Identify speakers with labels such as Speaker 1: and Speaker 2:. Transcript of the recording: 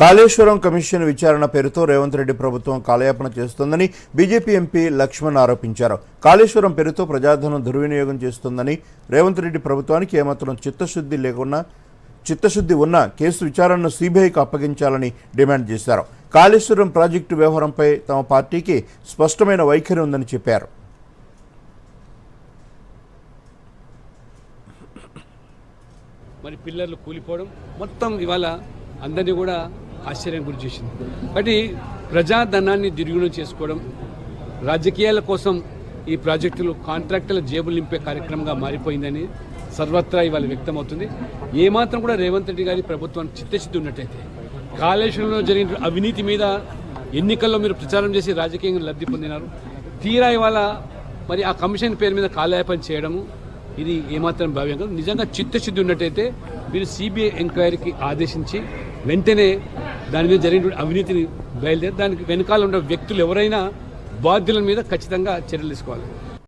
Speaker 1: Kaleshwaram commission విచారణ పేరుతో రేవంత్ రెడ్డి ప్రభుత్వం కాలయాపన చేస్తోందని బీజేపీ ఎంపీ లక్ష్మణ్ ఆరోపించారు. కాళేశ్వరం పేరుతో ప్రజాధనం దుర్వినియోగం చేస్తోందని రేవంత్ రెడ్డి ప్రభుత్వానికి ఏమాత్రం చిత్తశుద్ధి లేకున్నా చిత్తశుద్ధి ఉన్న కేసు విచారణను సీబీఐకి అప్పగించాలని డిమాండ్ చేశారు. కాళేశ్వరం ప్రాజెక్టు వ్యవహారంపై తమ పార్టీకి స్పష్టమైన వైఖరి ఉందని చెప్పారు.
Speaker 2: మరి పిల్లర్లు కూలిపోవడం మొత్తం ఇవాళ అందరినీ కూడా ఆశ్చర్యం గురి చేసింది. కాబట్టి ప్రజాధనాన్ని దుర్వినియోగం చేసుకోవడం రాజకీయాల కోసం ఈ ప్రాజెక్టులు కాంట్రాక్టుల జేబులు నింపే కార్యక్రమంగా మారిపోయిందని సర్వత్రా ఇవాళ వ్యక్తమవుతుంది. ఏమాత్రం కూడా రేవంత్ రెడ్డి గారి ప్రభుత్వానికి చిత్తశుద్ధి ఉన్నట్టయితే కాళేశ్వరంలో జరిగిన అవినీతి మీద ఎన్నికల్లో మీరు ప్రచారం చేసి రాజకీయంగా లబ్ధి పొందినారు. తీరా ఇవాళ మరి ఆ కమిషన్ పేరు మీద కాలయాపన చేయడము ఇది ఏమాత్రం భావ్యం కాదు. నిజంగా చిత్తశుద్ధి ఉన్నట్టయితే మీరు సిబిఐ ఎంక్వైరీకి ఆదేశించి వెంటనే దాని మీద జరిగిన అవినీతిని బయలుదేరి దానికి వెనకాల ఉన్న వ్యక్తులు ఎవరైనా బాధ్యుల మీద ఖచ్చితంగా చర్యలు తీసుకోవాలి.